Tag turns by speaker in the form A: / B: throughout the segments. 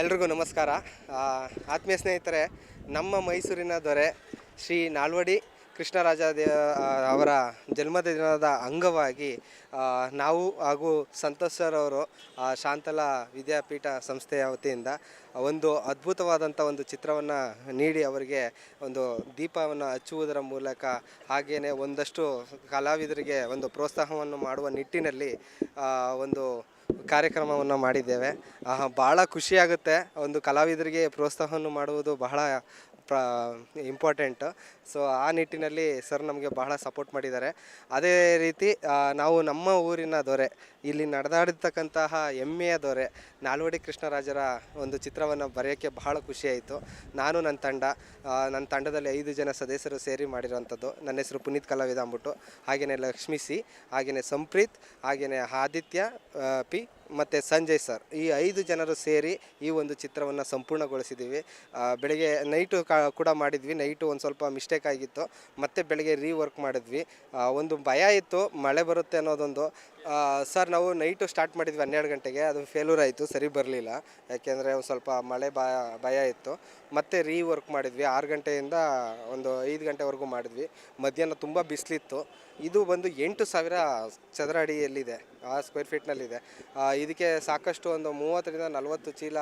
A: ಎಲ್ರಿಗೂ ನಮಸ್ಕಾರ. ಆತ್ಮೀಯ ಸ್ನೇಹಿತರೆ, ನಮ್ಮ ಮೈಸೂರಿನ ದೊರೆ ಶ್ರೀ ನಾಲ್ವಡಿ ಕೃಷ್ಣರಾಜ ಅವರ ಜನ್ಮದಿನದ ಅಂಗವಾಗಿ ನಾವು ಹಾಗೂ ಸಂತೋಷ್ ಸರ್ ಅವರು ಶಾಂತಲಾ ವಿದ್ಯಾಪೀಠ ಸಂಸ್ಥೆಯ ವತಿಯಿಂದ ಒಂದು ಅದ್ಭುತವಾದಂಥ ಒಂದು ಚಿತ್ರವನ್ನು ನೀಡಿ ಅವರಿಗೆ ಒಂದು ದೀಪವನ್ನು ಹಚ್ಚುವುದರ ಮೂಲಕ ಹಾಗೆಯೇ ಒಂದಷ್ಟು ಕಲಾವಿದರಿಗೆ ಒಂದು ಪ್ರೋತ್ಸಾಹವನ್ನು ಮಾಡುವ ನಿಟ್ಟಿನಲ್ಲಿ ಒಂದು ಕಾರ್ಯಕ್ರಮವನ್ನು ಮಾಡಿದ್ದೇವೆ. ಬಹಳ ಖುಷಿಯಾಗುತ್ತೆ. ಒಂದು ಕಲಾವಿದರಿಗೆ ಪ್ರೋತ್ಸಾಹವನ್ನು ಮಾಡುವುದು ಬಹಳ ಪ್ರ ಇಂಪಾರ್ಟೆಂಟ್ ಸೊ ಆ ನಿಟ್ಟಿನಲ್ಲಿ ಸರ್ ನಮಗೆ ಬಹಳ ಸಪೋರ್ಟ್ ಮಾಡಿದ್ದಾರೆ. ಅದೇ ರೀತಿ ನಾವು ನಮ್ಮ ಊರಿನ ದೊರೆ, ಇಲ್ಲಿ ನಡೆದಾಡಿರ್ತಕ್ಕಂತಹ ಹೆಮ್ಮೆಯ ದೊರೆ, ನಾಲ್ವಡಿ ಕೃಷ್ಣರಾಜರ ಒಂದು ಚಿತ್ರವನ್ನು ಬರೆಯೋಕ್ಕೆ ಬಹಳ ಖುಷಿಯಾಯಿತು ನಾನು, ನನ್ನ ತಂಡ ನನ್ನ ತಂಡದಲ್ಲಿ ಐದು ಜನ ಸದಸ್ಯರು ಸೇರಿ ಮಾಡಿರೋವಂಥದ್ದು. ನನ್ನ ಹೆಸರು ಪುನೀತ್ ಕಲಾವಿದ ಅಂದ್ಬಿಟ್ಟು ಹಾಗೆಯೇ ಲಕ್ಷ್ಮಿ ಸಿ ಹಾಗೆಯೇ ಸಂಪ್ರೀತ್ ಹಾಗೆಯೇ ಆದಿತ್ಯ ಪಿ ಮತ್ತು ಸಂಜಯ್ ಸರ್, ಈ ಐದು ಜನರು ಸೇರಿ ಈ ಒಂದು ಚಿತ್ರವನ್ನು ಸಂಪೂರ್ಣಗೊಳಿಸಿದ್ದೀವಿ ಬೆಳಗ್ಗೆ ನೈಟು ಕೂಡ ಮಾಡಿದ್ವಿ. ನೈಟು ಒಂದು ಸ್ವಲ್ಪ ಮಿಸ್ಟೇಕ್ ಆಗಿತ್ತು. ಮತ್ತೆ ಬೆಳಗ್ಗೆ ರೀವರ್ಕ್ ಮಾಡಿದ್ವಿ. ಒಂದು ಭಯ ಇತ್ತು. ಮಳೆ ಬರುತ್ತೆ ಅನ್ನೋದೊಂದು. ಸರ್, ನಾವು ನೈಟು ಸ್ಟಾರ್ಟ್ ಮಾಡಿದ್ವಿ ಹನ್ನೆರಡು ಗಂಟೆಗೆ. ಅದು ಫೇಲ್ಯೂರ್ ಆಯಿತು, ಸರಿ ಬರಲಿಲ್ಲ. ಯಾಕೆಂದರೆ ಒಂದು ಸ್ವಲ್ಪ ಮಳೆ ಭಯ ಇತ್ತು. ಮತ್ತೆ ರೀವರ್ಕ್ ಮಾಡಿದ್ವಿ. ಆರು ಗಂಟೆಯಿಂದ ಒಂದು ಐದು ಗಂಟೆವರೆಗೂ ಮಾಡಿದ್ವಿ. ಮಧ್ಯಾಹ್ನ ತುಂಬ ಬಿಸಿಲಿತ್ತು. ಇದು ಬಂದು ಎಂಟು ಸಾವಿರ ಚದರ ಅಡಿಯಲ್ಲಿದೆ ಆ ಸ್ಕ್ವೇರ್ ಫೀಟ್ನಲ್ಲಿದೆ ಇದಕ್ಕೆ ಸಾಕಷ್ಟು ಒಂದು ಮೂವತ್ತರಿಂದ ನಲವತ್ತು ಚೀಲ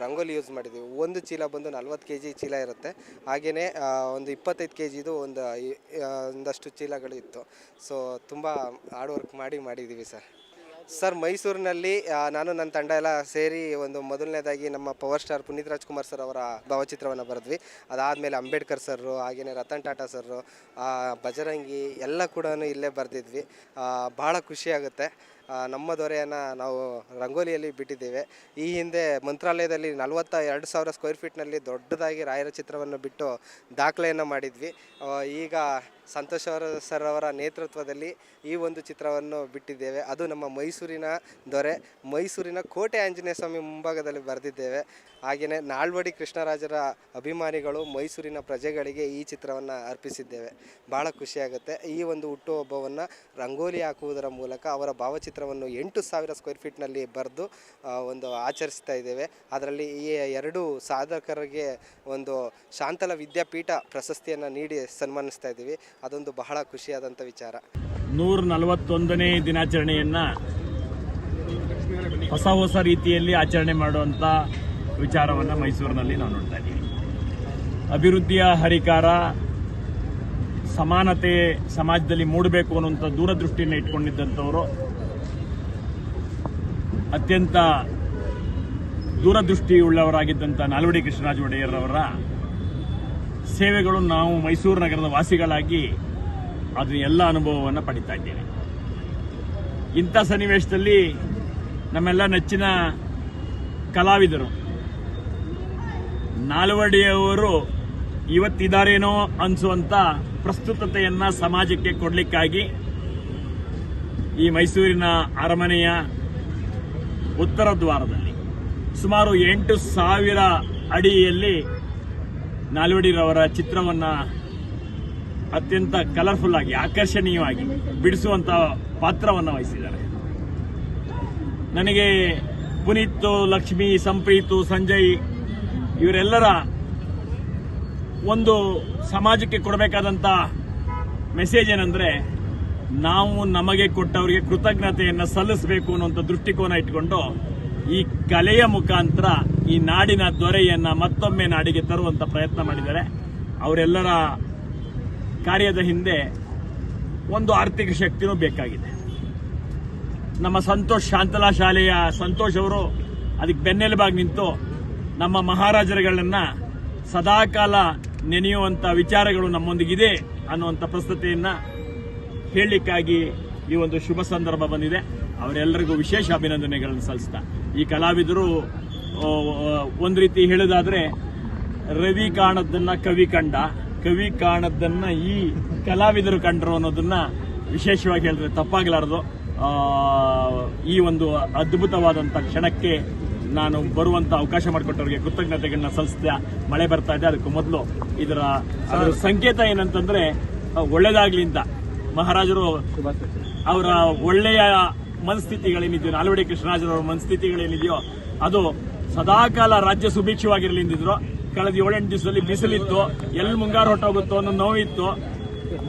A: ರಂಗೋಲಿ ಯೂಸ್ ಮಾಡಿದ್ವಿ. ಒಂದು ಚೀಲ ಬಂದು ನಲ್ವತ್ತು ಕೆ ಜಿ ಚೀಲ ಇರುತ್ತೆ. ಹಾಗೆಯೇ ಒಂದು ಇಪ್ಪತ್ತೈದು ಕೆ ಜಿದು ಒಂದು ಒಂದಷ್ಟು ಚೀಲಗಳು ಇತ್ತು. ಸೊ ತುಂಬ ಹಾರ್ಡ್ ವರ್ಕ್ ಮಾಡಿ ಮಾಡಿದ್ದೀವಿ ಸರ್. ಸರ್ ಮೈಸೂರಿನಲ್ಲಿ ನಾನು ನನ್ನ ತಂಡ ಎಲ್ಲ ಸೇರಿ ಒಂದು ಮೊದಲನೇದಾಗಿ ನಮ್ಮ power star Puneeth Rajkumar sir ಅವರ ಭಾವಚಿತ್ರವನ್ನು ಬರೆದ್ವಿ. ಅದಾದಮೇಲೆ ಅಂಬೇಡ್ಕರ್ ಸರ್ರು ಹಾಗೆಯೇ ರತನ್ ಟಾಟಾ ಸರ್ರು ಆ, ಬಜರಂಗಿ ಎಲ್ಲ ಕೂಡ ಇಲ್ಲೇ ಬರೆದಿದ್ವಿ. ಭಾಳ ಖುಷಿಯಾಗುತ್ತೆ ಆ, ನಮ್ಮ ದೊರೆಯನ್ನು ನಾವು ರಂಗೋಲಿಯಲ್ಲಿ ಬಿಟ್ಟಿದ್ದೇವೆ. ಈ ಹಿಂದೆ ಮಂತ್ರಾಲಯದಲ್ಲಿ ನಲವತ್ತ ಎರಡು ಸಾವಿರ ಸ್ಕ್ವೇರ್ ಫೀಟ್ನಲ್ಲಿ ದೊಡ್ಡದಾಗಿ ರಾಯರ ಚಿತ್ರವನ್ನು ಬಿಟ್ಟು ದಾಖಲೆಯನ್ನು ಮಾಡಿದ್ವಿ. ಈಗ ಸಂತೋಷ್ ಅವರ, ಸರ್ ಅವರ ನೇತೃತ್ವದಲ್ಲಿ ಈ ಒಂದು ಚಿತ್ರವನ್ನು ಬಿಟ್ಟಿದ್ದೇವೆ. ಅದು ನಮ್ಮ ಮೈಸೂರಿನ ದೊರೆ. ಮೈಸೂರಿನ ಕೋಟೆ ಆಂಜನೇಯ ಸ್ವಾಮಿ ಮುಂಭಾಗದಲ್ಲಿ ಬರೆದಿದ್ದೇವೆ. ಹಾಗೆಯೇ ನಾಳ್ವಡಿ ಕೃಷ್ಣರಾಜರ ಅಭಿಮಾನಿಗಳು ಮೈಸೂರಿನ ಪ್ರಜೆಗಳಿಗೆ ಈ ಚಿತ್ರವನ್ನು ಅರ್ಪಿಸಿದ್ದೇವೆ. ಭಾಳ ಖುಷಿಯಾಗುತ್ತೆ. ಈ ಒಂದು ಹುಟ್ಟುಹಬ್ಬವನ್ನು ರಂಗೋಲಿ ಹಾಕುವುದರ ಮೂಲಕ ಅವರ ಭಾವಚಿತ್ರವನ್ನು ಎಂಟು ಸಾವಿರ ಸ್ಕ್ವೇರ್ ಫೀಟ್ನಲ್ಲಿ ಬರೆದು ಒಂದು ಆಚರಿಸ್ತಾ ಇದ್ದೇವೆ. ಅದರಲ್ಲಿ ಈ ಎರಡು ಸಾಧಕರಿಗೆ ಒಂದು ಶಾಂತಲ ವಿದ್ಯಾಪೀಠ ಪ್ರಶಸ್ತಿಯನ್ನು ನೀಡಿ ಸನ್ಮಾನಿಸ್ತಾ ಇದ್ದೀವಿ. ಅದೊಂದು ಬಹಳ ಖುಷಿಯಾದಂಥ ವಿಚಾರ.
B: ನೂರ ನಲವತ್ತೊಂದನೇ ದಿನಾಚರಣೆಯನ್ನು ಹೊಸ ಹೊಸ ರೀತಿಯಲ್ಲಿ ಆಚರಣೆ ಮಾಡುವಂಥ ವಿಚಾರವನ್ನು ಮೈಸೂರಿನಲ್ಲಿ ನಾವು ನೋಡ್ತಾ ಇದ್ದೀವಿ. ಅಭಿವೃದ್ಧಿಯ ಹರಿಕಾರ, ಸಮಾನತೆ ಸಮಾಜದಲ್ಲಿ ಮೂಡಬೇಕು ಅನ್ನುವಂಥ ದೂರದೃಷ್ಟಿಯನ್ನು ಇಟ್ಕೊಂಡಿದ್ದಂಥವರು ಅತ್ಯಂತ ದೂರದೃಷ್ಟಿಯುಳ್ಳವರಾಗಿದ್ದಂಥ ನಾಲ್ವಡಿ ಕೃಷ್ಣರಾಜ ಒಡೆಯರ್ರವರ ಸೇವೆಗಳು ನಾವು ಮೈಸೂರು ನಗರದ ವಾಸಿಗಳಾಗಿ ಅದರ ಎಲ್ಲ ಅನುಭವವನ್ನು ಪಡಿತಾ ಇದ್ದೇವೆ. ಇಂಥ ಸನ್ನಿವೇಶದಲ್ಲಿ ನಮ್ಮೆಲ್ಲ ನೆಚ್ಚಿನ ಕಲಾವಿದರು ನಾಲ್ವಡಿಯವರು ಇವತ್ತಿದ್ದಾರೇನೋ ಅನಿಸುವಂಥ ಪ್ರಸ್ತುತತೆಯನ್ನು ಸಮಾಜಕ್ಕೆ ಕೊಡಲಿಕ್ಕಾಗಿ ಈ ಮೈಸೂರಿನ ಅರಮನೆಯ ಉತ್ತರ ದ್ವಾರದಲ್ಲಿ. ಸುಮಾರು ಎಂಟು ಸಾವಿರ ಅಡಿಯಲ್ಲಿ ನಾಲ್ವಡಿರವರ ಚಿತ್ರವನ್ನ ಅತ್ಯಂತ ಕಲರ್ಫುಲ್ ಆಗಿ, ಆಕರ್ಷಣೀಯವಾಗಿ ಬಿಡಿಸುವಂತ ಪಾತ್ರವನ್ನು ವಹಿಸಿದ್ದಾರೆ. ನನಗೆ ಪುನೀತ್, ಲಕ್ಷ್ಮಿ, ಸಂಪ್ರೀತು, ಸಂಜಯ್ ಇವರೆಲ್ಲರ ಒಂದು ಸಮಾಜಕ್ಕೆ ಕೊಡಬೇಕಾದಂತ ಮೆಸೇಜ್ ಏನಂದ್ರೆ ನಾವು ನಮಗೆ ಕೊಟ್ಟವರಿಗೆ ಕೃತಜ್ಞತೆಯನ್ನು ಸಲ್ಲಿಸಬೇಕು ಅನ್ನುವಂಥ ದೃಷ್ಟಿಕೋನ ಇಟ್ಕೊಂಡು ಈ ಕಲೆಯ ಮುಖಾಂತರ ಈ ನಾಡಿನ ದೊರೆಯನ್ನ ಮತ್ತೊಮ್ಮೆ ನಾಡಿಗೆ ತರುವಂತ ಪ್ರಯತ್ನ ಮಾಡಿದ್ದಾರೆ. ಅವರೆಲ್ಲರ ಕಾರ್ಯದ ಹಿಂದೆ ಒಂದು ಆರ್ಥಿಕ ಶಕ್ತಿನೂ ಬೇಕಾಗಿದೆ. ನಮ್ಮ ಸಂತೋಷ್ ಶಾಂತಲಾ ಶಾಲೆಯ ಸಂತೋಷ್ ಅವರು ಅದಕ್ಕೆ ಬೆನ್ನೆಲುಬಾಗಿ ನಿಂತು ನಮ್ಮ ಮಹಾರಾಜರುಗಳನ್ನ ಸದಾಕಾಲ ನೆನೆಯುವಂತ ವಿಚಾರಗಳು ನಮ್ಮೊಂದಿಗಿದೆ ಅನ್ನುವಂಥ ಪ್ರಸ್ತುತಿಯನ್ನ ಹೇಳಲಿಕ್ಕಾಗಿ ಈ ಒಂದು ಶುಭ ಸಂದರ್ಭ ಬಂದಿದೆ. ಅವರೆಲ್ಲರಿಗೂ ವಿಶೇಷ ಅಭಿನಂದನೆಗಳನ್ನು ಸಲ್ಲಿಸ್ತಾ. ಈ ಕಲಾವಿದರು ಒಂದು ರೀತಿ ಹೇಳೋದಾದರೆ ರವಿ ಕಾಣದ್ದನ್ನು ಕವಿ ಕಂಡ. ಕವಿ ಕಾಣದ್ದನ್ನು ಈ ಕಲಾವಿದರು ಕಂಡರು ಅನ್ನೋದನ್ನು ವಿಶೇಷವಾಗಿ ಹೇಳಿದ್ರೆ ತಪ್ಪಾಗಲಾರದು. ಈ ಒಂದು ಅದ್ಭುತವಾದಂಥ ಕ್ಷಣಕ್ಕೆ ನಾನು ಬರುವಂತ ಅವಕಾಶ ಮಾಡಿಕೊಟ್ಟವರಿಗೆ ಕೃತಜ್ಞತೆಗಳನ್ನ ಸಲ್ಲಿಸ್ತಾ ಮಳೆ ಬರ್ತಾ ಇದೆ. ಅದಕ್ಕೂ ಮೊದಲು ಇದರ ಸಂಕೇತ ಏನಂತಂದ್ರೆ ಅಂತ. ಮಹಾರಾಜರು ಅವರ ಒಳ್ಳೆಯ ಮನಸ್ಥಿತಿಗಳೇನಿದೆಯೋ, ನಾಲ್ವಡಿ ಕೃಷ್ಣರಾಜರವರ ಮನಸ್ಥಿತಿಗಳೇನಿದೆಯೋ, ಅದು ಸದಾಕಾಲ ರಾಜ್ಯ ಸುಭಿಕ್ಷವಾಗಿರಲಿ ಎಂದಿದ್ರು. ಕಳೆದ ಏಳೆಂಟು ದಿವಸದಲ್ಲಿ ಬಿಸಿಲಿತ್ತು, ಎಲ್ಲಿ ಮುಂಗಾರು ಹೊಟ್ಟೋಗುತ್ತೋ ಅನ್ನೋ ನೋವಿತ್ತು.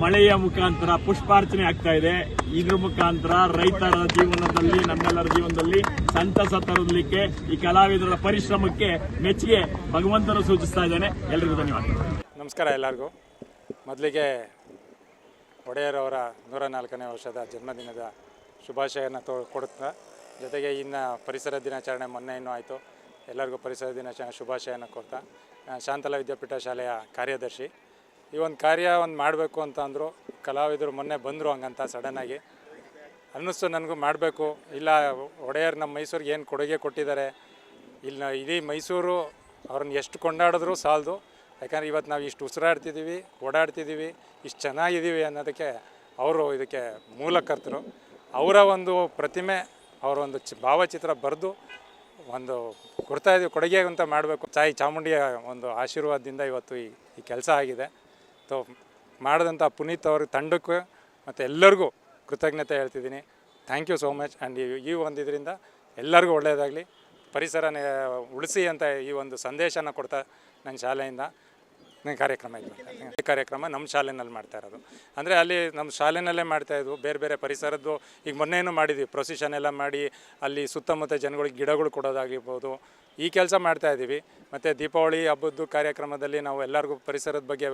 B: ಮಳೆಯ ಮುಖಾಂತರ ಪುಷ್ಪಾರ್ಚನೆ ಆಗ್ತಾ ಇದೆ. ಇದ್ರ ಮುಖಾಂತರ ರೈತರ ಜೀವನದಲ್ಲಿ, ನಮ್ಮೆಲ್ಲರ ಜೀವನದಲ್ಲಿ, ಸಂತಸ ತರಲಿಕ್ಕೆ ಈ ಕಲಾವಿದರ ಪರಿಶ್ರಮಕ್ಕೆ ಮೆಚ್ಚುಗೆ ಭಗವಂತನು ಸೂಚಿಸ್ತಾ ಇದ್ದಾನೆ. ಎಲ್ರಿಗೂ ಧನ್ಯವಾದ
C: ನಮಸ್ಕಾರ ಎಲ್ಲರಿಗೂ. ಮೊದಲಿಗೆ ಒಡೆಯರವರ ನೂರ ನಾಲ್ಕನೇ ವರ್ಷದ ಜನ್ಮದಿನದ ಶುಭಾಶಯನ ತೋ, ಕೊಡುತ್ತಾ, ಜೊತೆಗೆ ಇನ್ನು ಪರಿಸರ ದಿನಾಚರಣೆ ಮೊನ್ನೆ ಇನ್ನೂ ಆಯಿತು. ಎಲ್ಲರಿಗೂ ಪರಿಸರ ದಿನಾಚರಣೆ ಶುಭಾಶಯನ ಕೊಡ್ತಾ ಶಾಂತಲಾ ವಿದ್ಯಾಪೀಠ ಶಾಲೆಯ ಕಾರ್ಯದರ್ಶಿ. ಈ ಒಂದು ಕಾರ್ಯ ಒಂದು ಮಾಡಬೇಕು ಅಂತ ಅಂದರು, ಕಲಾವಿದರು ಮೊನ್ನೆ ಬಂದರು ಹಂಗಂತ ಸಡನ್ನಾಗಿ ಅನ್ನಿಸ್ತು ನನಗೂ ಮಾಡಬೇಕು, ಇಲ್ಲ ಒಡೆಯರ್ ನಮ್ಮ ಮೈಸೂರಿಗೆ ಏನು ಕೊಡುಗೆ ಕೊಟ್ಟಿದ್ದಾರೆ, ಇಲ್ಲಿ ಇಡೀ ಮೈಸೂರು ಅವ್ರನ್ನ ಎಷ್ಟು ಕೊಂಡಾಡಿದ್ರೂ ಸಾಲದು. ಯಾಕಂದ್ರೆ ಇವತ್ತು ನಾವು ಇಷ್ಟು ಉಸಿರಾಡ್ತಿದ್ದೀವಿ, ಓಡಾಡ್ತಿದ್ದೀವಿ, ಇಷ್ಟು ಚೆನ್ನಾಗಿದ್ದೀವಿ ಅನ್ನೋದಕ್ಕೆ ಅವರು ಇದಕ್ಕೆ ಮೂಲಕರ್ತರು ಅವರ ಒಂದು ಪ್ರತಿಮೆ, ಅವರ ಒಂದು ಚಿ, ಭಾವಚಿತ್ರ ಬರೆದು ಒಂದು ಕೊಡ್ತಾ ಇದ್ದೀವಿ, ಕೊಡುಗೆ ಅಂತ ಮಾಡಬೇಕು. ತಾಯಿ ಚಾಮುಂಡಿಯ ಒಂದು ಆಶೀರ್ವಾದದಿಂದ ಇವತ್ತು ಈ ಈ ಕೆಲಸ ಆಗಿದೆ. ಸೊ ಮಾಡಿದಂಥ ಪುನೀತ್ ಅವ್ರ ತಂಡಕ್ಕೆ ಮತ್ತು ಎಲ್ಲರಿಗೂ ಕೃತಜ್ಞತೆ ಹೇಳ್ತಿದ್ದೀನಿ. Thank you so much. And ಈ ಒಂದು ಇದರಿಂದ ಎಲ್ಲರಿಗೂ ಒಳ್ಳೆಯದಾಗಲಿ. ಪರಿಸರನ ಉಳಿಸಿ ಅಂತ ಈ ಒಂದು ಸಂದೇಶನ ಕೊಡ್ತಾ ನನ್ನ ಶಾಲೆಯಿಂದ ನನ್ನ ಕಾರ್ಯಕ್ರಮ ಇದು. ಈ ಕಾರ್ಯಕ್ರಮ ನಮ್ಮ ಶಾಲೆನಲ್ಲಿ ಮಾಡ್ತಾ ಇರೋದು. ಅಂದರೆ ಅಲ್ಲಿ ನಮ್ಮ ಶಾಲೆನಲ್ಲೇ ಮಾಡ್ತಾ ಇದ್ವು. ಬೇರೆ ಬೇರೆ ಪರಿಸರದ್ದು ಈಗ ಮೊನ್ನೆನೂ ಮಾಡಿದ್ವಿ. ಪ್ರೊಸಿಷನ್ ಎಲ್ಲ ಮಾಡಿ ಅಲ್ಲಿ ಸುತ್ತಮುತ್ತ ಜನಗಳಿಗೆ ಗಿಡಗಳು ಕೊಡೋದಾಗಿರ್ಬೋದು. ಈ ಕೆಲಸ ಮಾಡ್ತಾ ಇದ್ದೀವಿ. ಮತ್ತು ದೀಪಾವಳಿ ಹಬ್ಬದ್ದು ಕಾರ್ಯಕ್ರಮದಲ್ಲಿ ನಾವು ಎಲ್ಲರಿಗೂ ಪರಿಸರದ ಬಗ್ಗೆ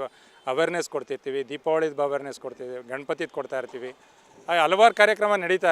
C: ಅವೇರ್ನೆಸ್ ಕೊಡ್ತಿರ್ತೀವಿ. ದೀಪಾವಳಿದ ಅವೇರ್ನೆಸ್ ಕೊಡ್ತೀವಿ ಗಣಪತಿದು ಕೊಡ್ತಾ ಇರ್ತೀವಿ. ಹಲವಾರು ಕಾರ್ಯಕ್ರಮ ನಡೀತಾ